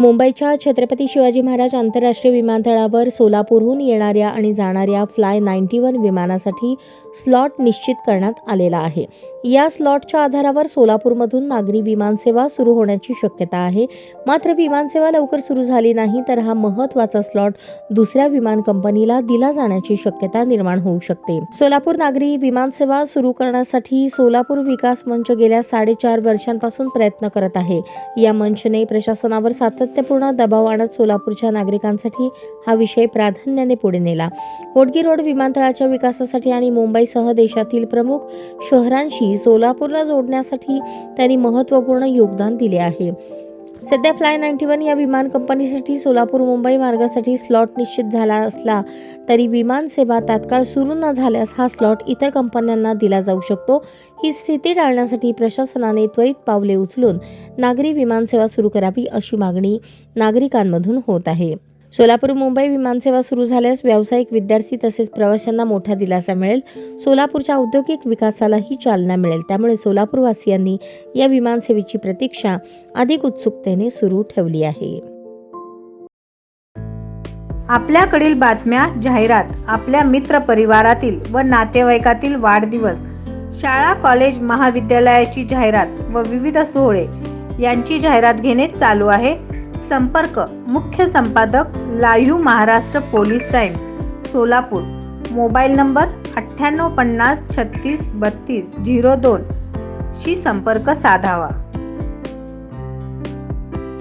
मुंबईच्या छत्रपती शिवाजी महाराज आंतरराष्ट्रीय विमानतळावर सोलापूरहून येणाऱ्या आणि जाणाऱ्या फ्लाय नाईन्टी वन विमानासाठी स्लॉट निश्चित करण्यात आलेला आहे. या स्लॉटच्या आधारावर सोलापूरमधून नागरी विमानसेवा सुरू होण्याची शक्यता आहे. मात्र विमानसेवा लवकर सुरू झाली नाही तर हा महत्त्वाचा स्लॉट दुसऱ्या विमान कंपनीला दिला जाण्याची शक्यता निर्माण होऊ शकते. सोलापूर नागरी विमानसेवा सुरू करण्यासाठी सोलापूर विकास मंच गेल्या साडेचार वर्षांपासून प्रयत्न करत आहे. या मंचने प्रशासनावर सातत्यपूर्ण दबाव आणत सोलापूरच्या नागरिकांसाठी हा विषय प्राधान्याने पुढे नेला. होडगी रोड विमानतळाच्या विकासासाठी आणि मुंबईसह देशातील प्रमुख शहरांशी सोलापूरला जोडण्यासाठी त्यांनी महत्त्वपूर्ण योगदान दिले आहे. सध्या फ्लाय नाईन्टी वन या विमान कंपनीसाठी सोलापूर मुंबई मार्गासाठी स्लॉट निश्चित झाला असला तरी विमान सेवा तात्काळ सुरू न झाल्यास हा स्लॉट इतर कंपन्यांना दिला जाऊ शकतो. ही स्थिती टाळण्यासाठी प्रशासनाने त्वरित पावले उचलून नागरी विमानसेवा सुरू करावी अशी मागणी नागरिकांमधून होत आहे. सोलापूर मुंबई विमानसेवा सुरू झाल्यास व्यावसायिक विद्यार्थी तसेच प्रवाशांना मोठा दिलासा मिळेल. सोलापूरच्या औद्योगिक विकासालाही चालना मिळेल. त्यामुळे सोलापूरवासियांनी या विमानसेवेची प्रतीक्षा अधिक उत्सुकतेने सुरू ठेवली आहे. आपल्याकडील बातम्या जाहिरात आपल्या मित्र परिवारातील व नातेवाईकातील वाढदिवस शाळा कॉलेज महाविद्यालयाची जाहिरात व विविध सोहळे यांची जाहिरात घेणे चालू आहे. संपर्क मुख्य संपादक live Maharashtra police time Solapur. Mobile number अठ्ठ्याण्णव पन्नास छत्तीस बत्तीस झिरो दोन. शी संपर्क साधावा.